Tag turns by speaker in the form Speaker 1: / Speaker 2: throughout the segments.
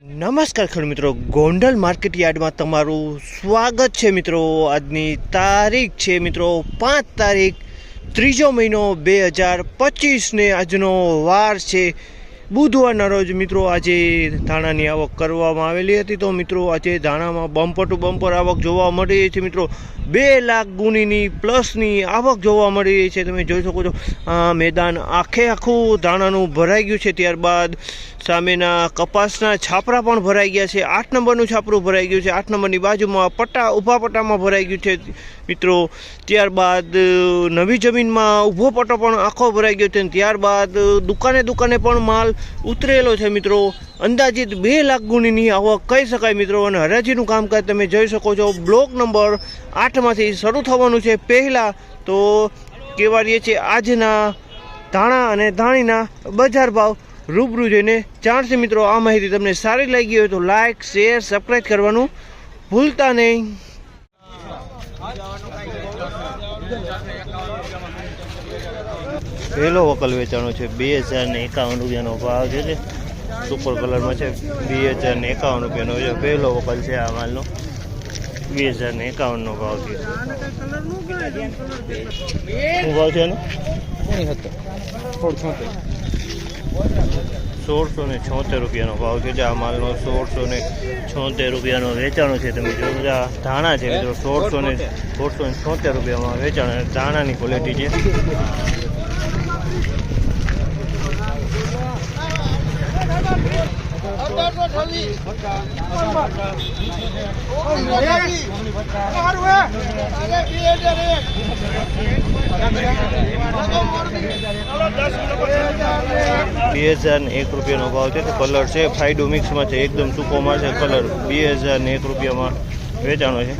Speaker 1: નમસ્કાર ખેડૂત મિત્રો. ગોંડલ માર્કેટ યાર્ડમાં તમારું સ્વાગત છે મિત્રો. આજની તારીખ છે મિત્રો પાંચ તારીખ, ત્રીજો મહિનો બે હજાર પચીસને આજનો વાર છે. બુધવારના રોજ મિત્રો આજે ધાણાની આવક કરવામાં આવેલી હતી તો મિત્રો આજે ધાણામાં બમ્પર ટુ બમ્પર આવક જોવા મળી રહી છે. મિત્રો, બે લાખ ગુણીની પ્લસની આવક જોવા મળી રહી છે. તમે જોઈ શકો છો, આ મેદાન આખે આખું ધાણાનું ભરાઈ ગયું છે. ત્યારબાદ સામેના કપાસના છાપરા પણ ભરાઈ ગયા છે. આઠ નંબરનું છાપરું ભરાઈ ગયું છે. આઠ નંબરની બાજુમાં પટ્ટા ઊભા પટ્ટામાં ભરાઈ ગયું છે. મિત્રો, ત્યારબાદ નવી જમીનમાં ઊભો પટ્ટો પણ આખો ભરાઈ ગયો છે. ત્યારબાદ દુકાને દુકાને પણ માલ ઉતરેલો છે મિત્રો. અંદાજિત બે લાખ ગુણીની આવક કહી શકાય મિત્રો. અને હરાજીનું કામકાજ તમે જોઈ શકો છો. બ્લોક નંબર આઠમાંથી શરૂ થવાનું છે પહેલાં. તો કહેવા રહીએ છીએ આજના ધાણા અને ધાણીના બજાર ભાવ રૂબરૂ જોઈને જાણશે મિત્રો. આ માહિતી તમને સારી લાગી હોય તો લાઇક શેર સબસ્ક્રાઈબ કરવાનું ભૂલતા નહીં. પહેલો વકલ વેચાણો છે, બે હજાર ને એકાવન રૂપિયાનો ભાવ છે ને સુપર કલરમાં છે, બે હજાર ને એકાવન રૂપિયાનો છે. પહેલો વકલ છે આ માલનો. બે હજાર ને એકાવનનો ભાવ છે. શું ભાવ છે એનો? સોળસો ને છોતેર રૂપિયાનો ભાવ છે જે આ માલનો સોળસો ને છોતેર રૂપિયાનો વેચાણો છે તમે જો બધા ધાણા છે મિત્રો સોળસો ને સોળસો ને છોતેર રૂપિયામાં વેચાણ ધાણાની ક્વોલિટી છે બે હજાર ને એક રૂપિયાનો ભાવ છે કલર છે ફાયડો મિક્સમાં છે, એકદમ સૂકો માલ છે કલર. બે હજાર ને એક રૂપિયામાં વેચાણો છે.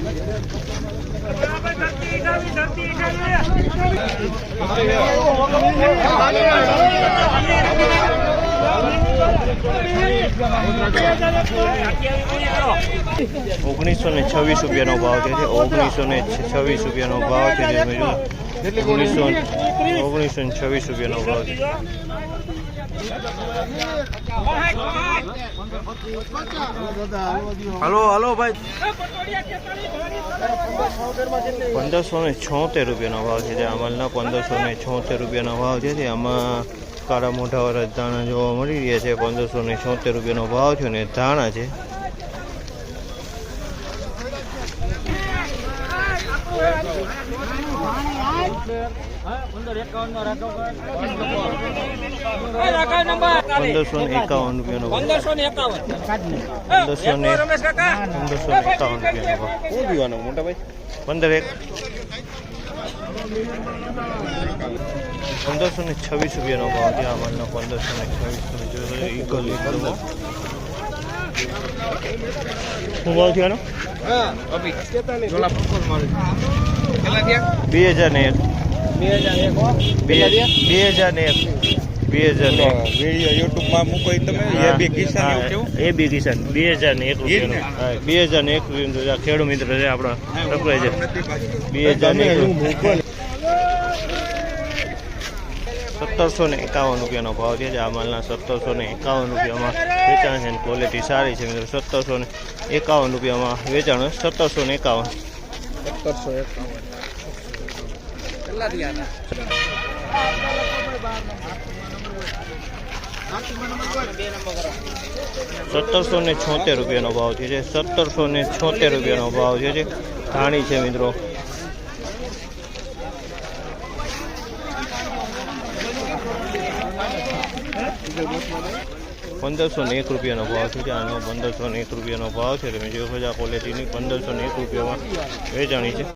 Speaker 1: ઓગણીસો ને છવ્વીસ રૂપિયાનો ભાવ છે ઓગણીસો ને છવ્વીસ રૂપિયાનો ભાવ છે. ઓગણીસો ઓગણીસો ને છવ્વીસ રૂપિયાનો ભાવ છે.
Speaker 2: હાલો, હલો ભાઈ.
Speaker 1: પંદરસો ને છોતેર રૂપિયાનો ભાવ છે જે અમલના. પંદરસો ને છોતેર રૂપિયાનો ભાવ છે તે આમાં કાળા મોઢા વાળા ધાણા જોવા મળી રહ્યા છે. પંદરસો ને છોતેર રૂપિયાનો ભાવ છે ને ધાણા છે. પંદરસો ને એકાવન રૂપિયાનો
Speaker 3: પંદરસો
Speaker 1: પંદરસો ને પંદરસો પંદર એક પંદરસો ને છવ્વીસ રૂપિયાનો ભાવ ત્યાં આ માલનો પંદરસો ને છવ્વીસ ઈગલ ઈગલનો શું ભાવ છે આનો
Speaker 2: હા અભી જોલા પપ્પર મારું કેટલા થયા
Speaker 1: બે હજાર ને એક.
Speaker 2: બે હજાર એક
Speaker 1: બે હજાર ને એક. બે હજાર ને
Speaker 2: વીડિયો યુટ્યુબ મૂકો તમે. એ બી કિસાન કેવું?
Speaker 1: એ બી કિસાન. બે હજાર ને એક રૂપિયાનો. બે હજાર ને એક રૂપિયાનો. ખેડૂત મિત્ર છે આપણા છે. બે હજાર ને એક સત્તરસો ને એકાવન રૂપિયાનો ભાવ છે આ માલના સત્તરસો ને એકાવન રૂપિયામાં વેચાણ છે ક્વોલિટી સારી છે મિત્રો. સત્તરસો ને એકાવન રૂપિયામાં વેચાણ સત્તરસો ને એકાવન.
Speaker 2: સત્તરસો એકાવન
Speaker 1: સત્તરસો ને છોતેર રૂપિયાનો ભાવ છે સત્તરસો ને છોતેર રૂપિયાનો ભાવ છે ધાણી છે મિત્રો. પંદરસો ને એક રૂપિયાનો ભાવ છે આનો પંદરસો ને એક રૂપિયાનો ભાવ છે તમે છો આ ક્વોલિટીની પંદરસો ને એક રૂપિયામાં વેચાણી છે.